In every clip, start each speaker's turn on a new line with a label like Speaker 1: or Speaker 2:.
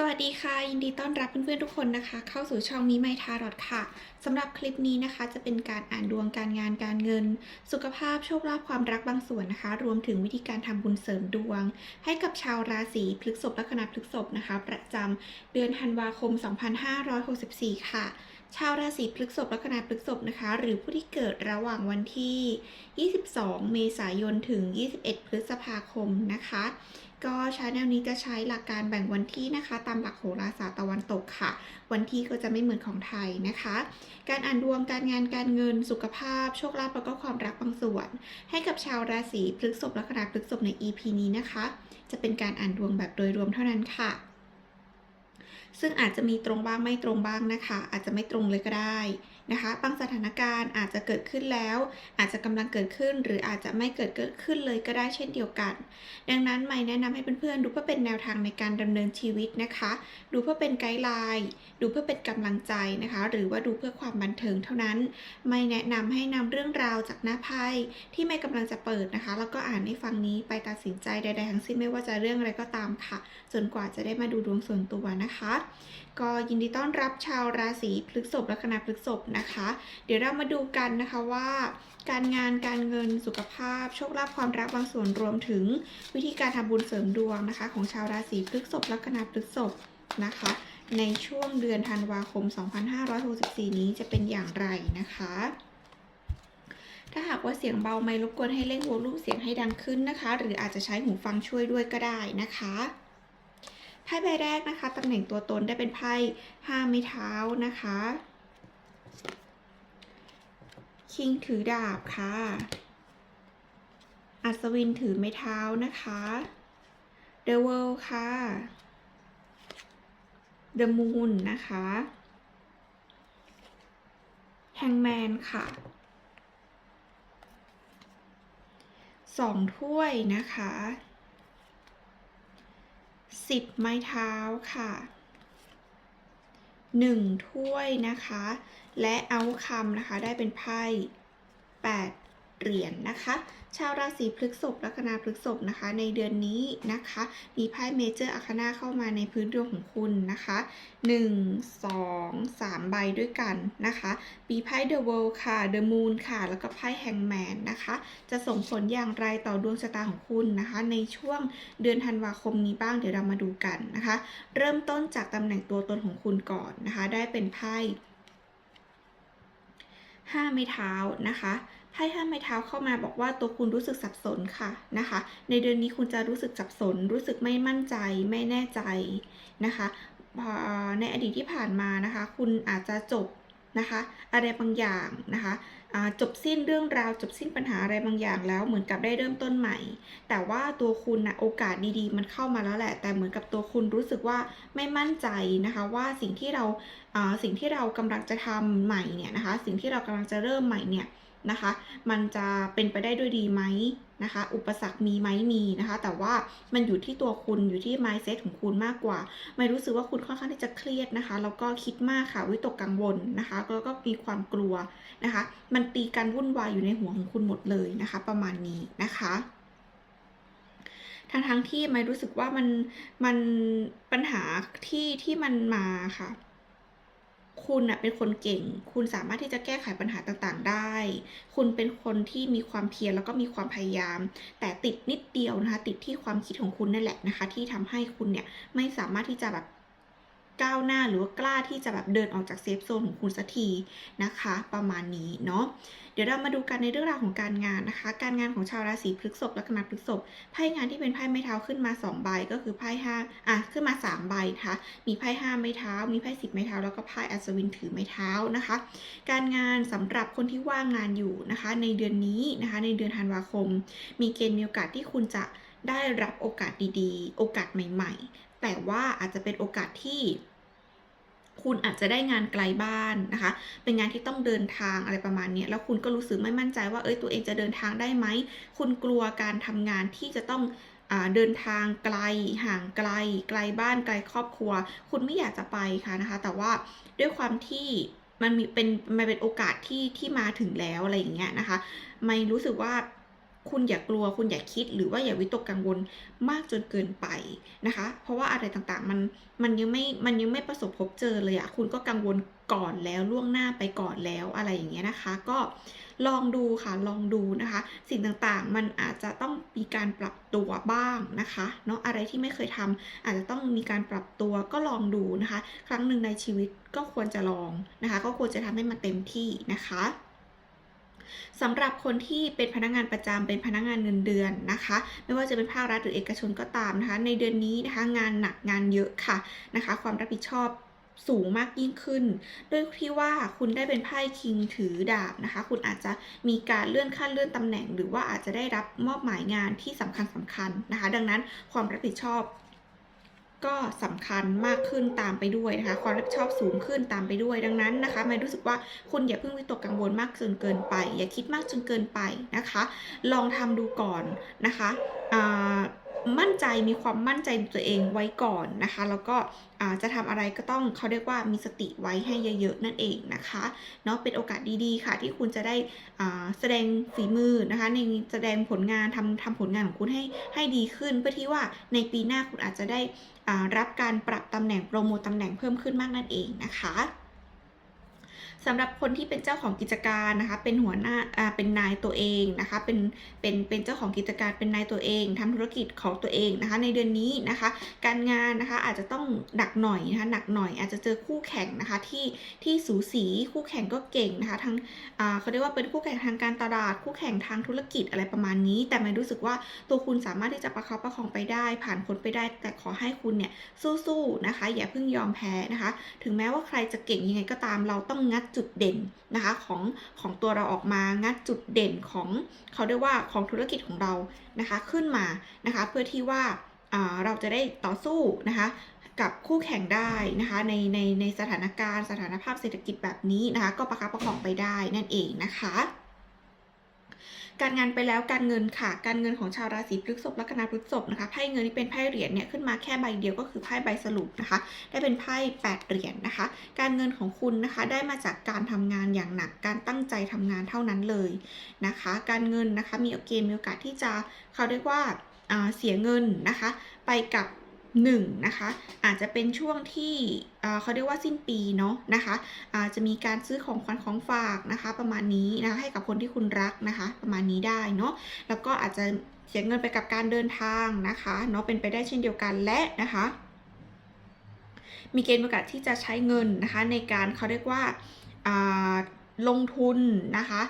Speaker 1: สวัสดีค่ะ ยินดีต้อนรับเพื่อนๆทุกคนนะคะ เข้าสู่ช่องมีไมทารอดค่ะสำหรับคลิปนี้นะคะ จะเป็นการอ่านดวงการงานการเงิน สุขภาพโชคลาภความรักบางส่วนนะคะ รวมถึงวิธีการทำบุญเสริมดวง ให้กับชาวราศีพฤษภลัคนาพฤษภนะคะ ประจำเดือนธันวาคม 2564 ค่ะ ชาวราศีพฤษภลัคนาพฤษภนะคะ หรือผู้ที่เกิดระหว่างวันที่ 22 เมษายนถึง 21 พฤษภาคมนะคะ ก็ชาแนลนี้จะใช้หลักการแบ่งวันที่นะคะ ตามหลักโหราศาสตร์ตะวันตกค่ะ วันที่ก็จะไม่เหมือนของไทยนะคะ การอ่านดวงการงานการเงินสุขภาพ โชคลาภแล้วก็ความรักบางส่วน ให้กับชาวราศีพฤษภลัคนาพฤษภใน EP นี้นะคะ จะเป็นการอ่านดวงแบบโดยรวมเท่านั้นค่ะ ซึ่งอาจจะมีตรงบ้างไม่ตรงบ้างนะคะ อาจจะไม่ตรงเลยก็ได้ นะคะบางสถานการณ์อาจจะเกิดขึ้นแล้ว อาจจะกำลังเกิดขึ้น หรืออาจจะไม่เกิดขึ้นเลยก็ได้เช่นเดียวกัน ดังนั้นไม่แนะนำให้เพื่อนๆดูเพื่อเป็นแนวทางในการดำเนินชีวิตนะคะ ดูเพื่อเป็นไกด์ไลน์ดูเพื่อเป็นกำลังใจนะคะ หรือว่าดูเพื่อความบันเทิงเท่านั้น ไม่แนะนำให้นำเรื่องราวจากหน้าไพ่ที่ไม่กำลังจะเปิดนะคะ แล้วก็อ่านให้ฟังนี้ไปตัดสินใจใดๆทั้งสิ้นไม่ว่าจะเรื่องอะไรก็ตามค่ะ จนกว่าจะได้มาดูดวงส่วนตัวนะคะ ก็ยินดีต้อนรับชาวราศีพฤษภลัคนาพฤษภนะคะ เดี๋ยวเรามาดูกันนะคะว่า การงานการเงินสุขภาพ โชคลาภความรักบางส่วนรวมถึง วิธีการทำบุญเสริมดวงนะคะ ของชาวราศีพฤษภลัคนาพฤษภนะคะ ในช่วงเดือนธันวาคม 2564 นี้จะเป็นอย่างไรนะคะถ้าหากว่าเสียงเบาไม่รบกวนให้เร่งโวลูมเสียงให้ดังขึ้นนะคะ หรืออาจจะใช้หูฟังช่วยด้วยก็ได้นะคะ ไพ่ใบแรกนะคะตำแหน่งตัวตนได้เป็นไพ่ห้าไม้เท้านะคะคิงถือดาบค่ะ อัศวินถือไม้เท้านะคะ The World ค่ะ The Moon นะคะ Hangman ค่ะสองถ้วยนะคะ สิบไม้เท้าค่ะหนึ่งถ้วยนะคะ และเอาคำนะคะได้เป็นไพ่แปด เหรียญนนะคะ ชาวราศีพฤษภลัคนาพฤษภนะคะ ในเดือนนี้นะคะ มีไพ่เมเจอร์อาคนาเข้ามาในพื้นดวงของคุณนะคะ 1 2 3 ใบด้วยกันนะคะ มีไพ่ The World ค่ะ The Moon ค่ะ แล้วก็ไพ่ Hangman นะคะ จะส่งผลอย่างไรต่อดวงชะตาของคุณนะคะ ในช่วงเดือนธันวาคมนี้บ้างเดี๋ยวเรามาดูกันนะคะ เริ่มต้นจากตำแหน่งตัวตนของคุณก่อนนะคะ ได้เป็นไพ่ห้าไม้เท้านะคะ ไพ่ห้าไม้เท้าเข้ามาบอกว่าตัวคุณรู้สึกสับสนค่ะนะคะ ในเดือนนี้คุณจะรู้สึกสับสน รู้สึกไม่มั่นใจ ไม่แน่ใจนะคะในอดีตที่ผ่านมานะคะ คุณอาจจะจบนะคะอะไรบางอย่างนะคะจบสิ้นเรื่องราวจบสิ้นปัญหาอะไรบางอย่างแล้วเหมือนกับได้เริ่มต้นใหม่ แต่ว่าตัวคุณนะโอกาสดีๆ มันเข้ามาแล้วแหละ แต่เหมือนกับตัวคุณรู้สึกว่าไม่มั่นใจนะคะว่าสิ่งที่เราสิ่งที่เรากำลังจะทำใหม่เนี่ยนะคะสิ่งที่เรากำลังจะเริ่มใหม่เนี่ย นะคะ มันจะเป็นไปได้ด้วยดีไหมนะคะ อุปสรรคมีไหมมีนะคะ แต่ว่ามันอยู่ที่ตัวคุณอยู่ที่ mindset ของคุณมากกว่า ไม่รู้สึกว่าคุณค่อนข้างที่จะเครียดนะคะ แล้วก็คิดมากค่ะ วิตกกังวลนะคะ แล้วก็มีความกลัวนะคะ มันตีกันวุ่นวายอยู่ในหัวของคุณหมดเลยนะคะ ประมาณนี้นะคะทั้งทั้งที่ไม่รู้สึกว่ามันมันปัญหาที่ที่มันมาค่ะ คุณนะเป็นคนเก่ง คุณสามารถที่จะแก้ไขปัญหาต่างๆ ได้ คุณเป็นคนที่มีความเพียรแล้วก็มีความพยายาม แต่ติดนิดเดียวนะคะ ติดที่ความคิดของคุณนั่นแหละนะคะ ที่ทำให้คุณเนี่ยไม่สามารถที่จะแบบ ก้าวหน้าหรือว่ากล้าที่จะแบบเดินออกจากเซฟโซนของคุณสักทีนะคะ ประมาณนี้เนาะเดี๋ยวเรามาดูกันในเรื่องราวของการงานนะคะ การงานของชาวราศีพฤษภและคณะพฤษภไพ่งานที่เป็นไพ่ไม้เท้าขึ้นมา 2 ใบก็คือไพ่ห้าอะขึ้นมา 3 ใบนะคะมีไพ่ห้าไม้เท้า มีไพ่สิบไม้เท้าแล้วก็ไพ่อัศวินถือไม้เท้านะคะ การงานสำหรับคนที่ว่างงานอยู่นะคะ ในเดือนนี้นะคะ ในเดือนธันวาคม มีเกณฑ์มีโอกาสที่คุณจะได้รับโอกาสดีๆ โอกาสใหม่ ๆ แต่ว่าอาจจะเป็นโอกาสที่ คุณอาจจะได้งานไกลบ้านนะคะ เป็นงานที่ต้องเดินทางอะไรประมาณนี้แล้วคุณก็รู้สึกไม่มั่นใจว่าเอ้ยตัวเองจะเดินทางได้ไหม คุณกลัวการทำงานที่จะต้องอเดินทางไกลห่างไกล ไกลบ้านไกลครอบครัว คุณไม่อยากจะไปค่ะนะคะ แต่ว่าด้วยความที่มันมีเป็นมันเป็นโอกาสที่ที่มาถึงแล้วอะไรอย่างเงี้ยนะคะ ไม่รู้สึกว่า คุณอย่ากลัวคุณอย่าคิดหรือว่าอย่าวิตกกังวลมากจนเกินไปนะคะ เพราะว่าอะไรต่างๆมันมันยังไม่มันยังไม่ประสบพบเจอเลยอะคุณก็กังวลก่อนแล้วล่วงหน้าไปก่อนแล้วอะไรอย่างเงี้ยนะคะ ก็ลองดูค่ะลองดูนะคะ สิ่งต่างๆมันอาจจะต้องมีการปรับตัวบ้างนะคะเนาะอะไรที่ไม่เคยทำอาจจะต้องมีการปรับตัวก็ลองดูนะคะ ครั้งหนึ่งในชีวิตก็ควรจะลองนะคะ ก็ควรจะทำให้มันเต็มที่นะคะ สำหรับคนที่เป็นพนักงานประจำเป็นพนักงานเงินเดือนนะคะ ไม่ว่าจะเป็นภาครัฐหรือเอกชนก็ตามนะคะ ในเดือนนี้นะคะงานหนักงานเยอะค่ะนะคะ ความรับผิดชอบสูงมากยิ่งขึ้น ด้วยที่ว่าคุณได้เป็นไพ่คิงถือดาบนะคะ คุณอาจจะมีการเลื่อนขั้นเลื่อนตำแหน่ง หรือว่าอาจจะได้รับมอบหมายงานที่สำคัญสำคัญนะคะ ดังนั้นความรับผิดชอบ ก็สำคัญมากขึ้นตามไปด้วยนะคะ ความรับผิดชอบสูงขึ้นตามไปด้วย ดังนั้นนะคะไม่รู้สึกว่าคุณอย่าเพิ่งวิตกกังวลมากจนเกินไป อย่าคิดมากจนเกินไปนะคะ ลองทำดูก่อนนะคะ มั่นใจมีความมั่นใจตัวเองไว้ก่อนนะคะ แล้วก็จะทำอะไรก็ต้องเขาเรียกว่ามีสติไว้ให้เยอะๆนั่นเองนะคะเนาะเป็นโอกาสดีๆค่ะ ที่คุณจะได้แสดงฝีมือนะคะ ในแสดงผลงานทำทำผลงานของคุณให้ให้ดีขึ้น เพื่อที่ว่าในปีหน้าคุณอาจจะได้รับการปรับตำแหน่งโปรโมตตำแหน่งเพิ่มขึ้นมากนั่นเองนะคะ สำหรับคนที่เป็นเจ้าของกิจการนะคะ เป็นหัวหน้าอ่าเป็นนายตัวเองนะคะ เป็นเป็นเป็นเจ้าของกิจการเป็นนายตัวเองทำธุรกิจของตัวเองนะคะ ในเดือนนี้นะคะ การงานนะคะอาจจะต้องหนักหน่อยนะคะหนักหน่อยอาจจะเจอคู่แข่งนะคะที่ที่สูสีคู่แข่งก็เก่งนะคะทั้งอ่าเขาเรียกว่าเป็นคู่แข่งทางการตลาดคู่แข่งทางธุรกิจอะไรประมาณนี้ แต่ไม่รู้สึกว่าตัวคุณสามารถที่จะประคับประคองไปได้ ผ่านพ้นไปได้ แต่ขอให้คุณเนี่ยสู้ๆนะคะ อย่าเพิ่งยอมแพ้นะคะ ถึงแม้ว่าใครจะเก่งยังไงก็ตามเราต้องงัดจุดเด่นนะคะของของตัวเราออกมางัดจุดเด่นของเขาเรียกว่าของธุรกิจของเรานะคะขึ้นมานะคะเพื่อที่ว่าเราจะได้ต่อสู้นะคะกับคู่แข่งได้นะคะในในในสถานการณ์สถานภาพเศรษฐกิจแบบนี้นะคะก็ประคับประคองไปได้นั่นเองนะคะ การงานไปแล้วการเงินค่ะ การเงินของชาวราศีพฤษภลัคนาพฤษภนะคะไพ่เงินนี่เป็นไพ่เหรียญเนี่ยขึ้นมาแค่ใบเดียวก็คือไพ่ใบสรุปนะคะ ได้เป็นไพ่8เหรียญนนะคะ การเงินของคุณนะคะได้มาจากการทำงานอย่างหนัก การตั้งใจทำงานเท่านั้นเลยนะคะ การเงินนะคะมีเกณฑ์มีโอกาสที่จะเขาเรียกว่าเสียเงินนะคะ ไปกับ 1นะคะอาจจะเป็นช่วงที่เขาเรียกว่าสิ้นปีเนาะนะคะอาจจะมีการซื้อของขวัญของฝากนะคะประมาณนี้นะคะให้กับคนที่คุณรักนะคะประมาณนี้ได้เนาะแล้วก็อาจจะเสียเงินไปกับการเดินทางนะคะเนาะเป็นไปได้เช่นเดียวกันและนะคะมีเกณฑ์โอกาสที่จะใช้เงินนะคะในการเขาเรียกว่าลงทุนนะคะ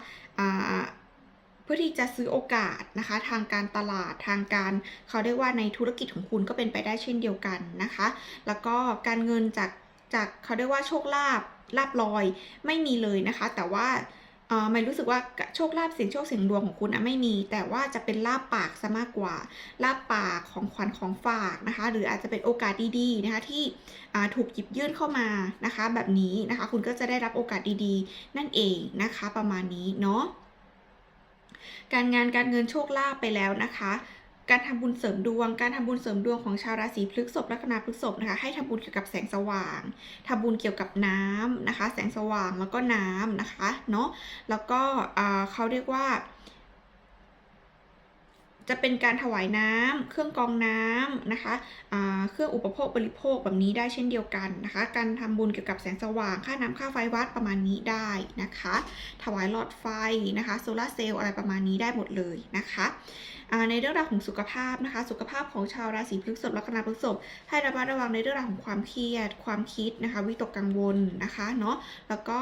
Speaker 1: พื่อที่จะซื้อโอกาสนะคะ ทางการตลาดทางการเขาเรียกว่าในธุรกิจของคุณก็เป็นไปได้เช่นเดียวกันนะคะ แล้วก็การเงินจากจากเขาเรียกว่าโชคลาภลาบลอยไม่มีเลยนะคะ แต่ว่าออไม่รู้สึกว่าโชคลาภเสียงโชคเสียงดวงของคุณอะไม่มี แต่ว่าจะเป็นลาบปากซะมากกว่าลาบปากของขวัญของฝากนะคะ หรืออาจจะเป็นโอกาสดีๆนะคะที่ถูกหยิบยื่นเข้ามานะคะ แบบนี้นะคะ คุณก็จะได้รับโอกาสดีๆ นั่นเองนะคะ ประมาณนี้เนาะ การงานการเงินโชคลาภไปแล้วนะคะ การทำบุญเสริมดวง การทำบุญเสริมดวงของชาวราศีพฤษภลัคนาพฤษภนะคะ ให้ทำบุญเกี่ยวกับแสงสว่างทำบุญเกี่ยวกับน้ำนะคะ แสงสว่างแล้วก็น้ำนะคะ เนาะ แล้วก็เขาเรียกว่า จะเป็นการถวายน้ำเครื่องกรองน้ำนะคะเครื่องอุปโภคบริโภคแบบนี้ได้เช่นเดียวกันนะคะ การทำบุญเกี่ยวกับแสงสว่าง ค่าน้ำค่าไฟวัดประมาณนี้ได้นะคะ ถวายหลอดไฟนะคะโซลาเซลล์อะไรประมาณนี้ได้หมดเลยนะคะในเรื่องราวของสุขภาพนะคะ สุขภาพของชาวราศีพฤษภและคณะพฤษภให้ระมัดระวังในเรื่องราวของความเครียด ความคิดนะคะ วิตกกังวลนะคะเนาะแล้วก็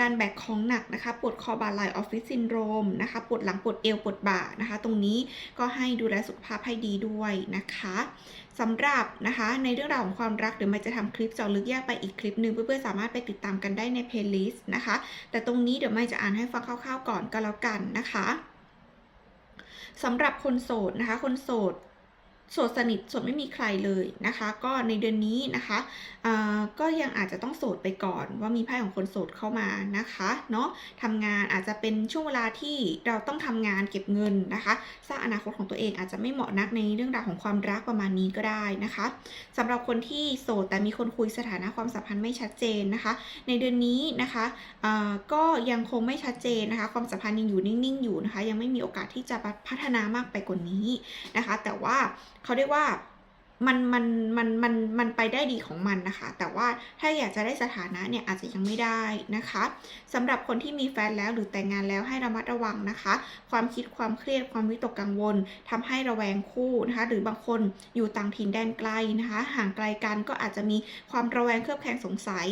Speaker 1: การแบกของหนักนะคะ ปวดคอบ่าไหล่ออฟฟิศซินโดรมนะคะปวดหลังปวดเอวปวดบ่านะคะ ตรงนี้ก็ให้ดูแลสุขภาพให้ดีด้วยนะคะสำหรับนะคะในเรื่องราวของความรักเดี๋ยวมันจะทำคลิปเจาะลึกแยกไปอีกคลิปหนึ่งเพื่อนๆสามารถไปติดตามกันได้ในเพลย์ลิสต์นะคะ แต่ตรงนี้เดี๋ยวไม่จะอ่านให้ฟังคร่าวๆก่อนก็แล้วกันนะคะสำหรับคนโสดนะคะ คนโสด สดสนิทโสดไม่มีใครเลยนะคะ ก็ในเดือนนี้นะคะก็ยังอาจจะต้องโสดไปก่อนว่ามีไพ่ของคนโสดเข้ามานะคะเนาะทำงานอาจจะเป็นช่วงเวลาที่เราต้องทำงานเก็บเงินนะคะ สร้างอนาคตของตัวเองอาจจะไม่เหมาะนักในเรื่องราวของความรักประมาณนี้ก็ได้นะคะสำหรับคนที่โสดแต่มีคนคุยสถานะความสัมพันธ์ไม่ชัดเจนนะคะ ในเดือนนี้นะคะก็ยังคงไม่ชัดเจนนะคะ ความสัมพันธ์ยังอยู่นิ่งๆอยู่นะคะ ยังไม่มีโอกาสที่จะพัฒนามากไปกว่านี้นะคะ แต่ว่าเขาเรียกว่ามันมันมันมันมันไปได้ดีของมันนะคะ แต่ว่าถ้าอยากจะได้สถานะเนี่ยอาจจะยังไม่ได้นะคะสำหรับคนที่มีแฟนแล้วหรือแต่งงานแล้วให้ระมัดระวังนะคะ ความคิดความเครียดความวิตกกังวลทำให้ระแวงคู่นะคะ หรือบางคนอยู่ต่างถิ่นแดนไกลนะคะ ห่างไกลกันก็อาจจะมีความระแวงเครือบแคลงสงสัย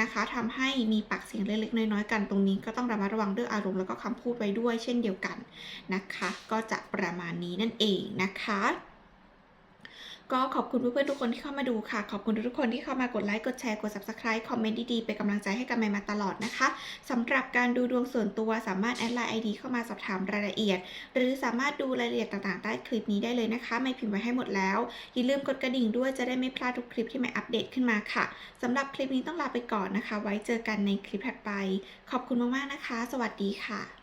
Speaker 1: นะคะทำให้มีปากเสียงเล็กๆน้อยๆกันตรงนี้ก็ต้องระมัดระวังเรื่องอารมณ์แล้วก็คำพูดไว้ด้วย เช่นเดียวกันนะคะ ก็จะประมาณนี้นั่นเองนะคะ ก็ขอบคุณเพื่อนๆทุกคนที่เข้ามาดูค่ะ ขอบคุณทุกคนที่เข้ามากดไลค์กดแชร์กด subscribe คอมเมนต์ดีๆเป็นกำลังใจให้กันม่มาตลอดนะคะสำหรับการดูดวงส่วนตัวสามารถแอดไลน์ ID เข้ามาสอบถามรายละเอียด หรือสามารถดูรายละเอียดต่างๆ ใต้คลิปนี้ได้เลยนะคะ ไม่พิมพ์ไว้ให้หมดแล้วอย่าลืมกดกระดิ่งด้วยจะได้ไม่พลาดทุกคลิปที่ใหม่อัปเดตขึ้นมาค่ะสำหรับคลิปนี้ต้องลาไปก่อนนะคะ ไว้เจอกันในคลิปถัดไป ขอบคุณมากๆนะคะ สวัสดีค่ะ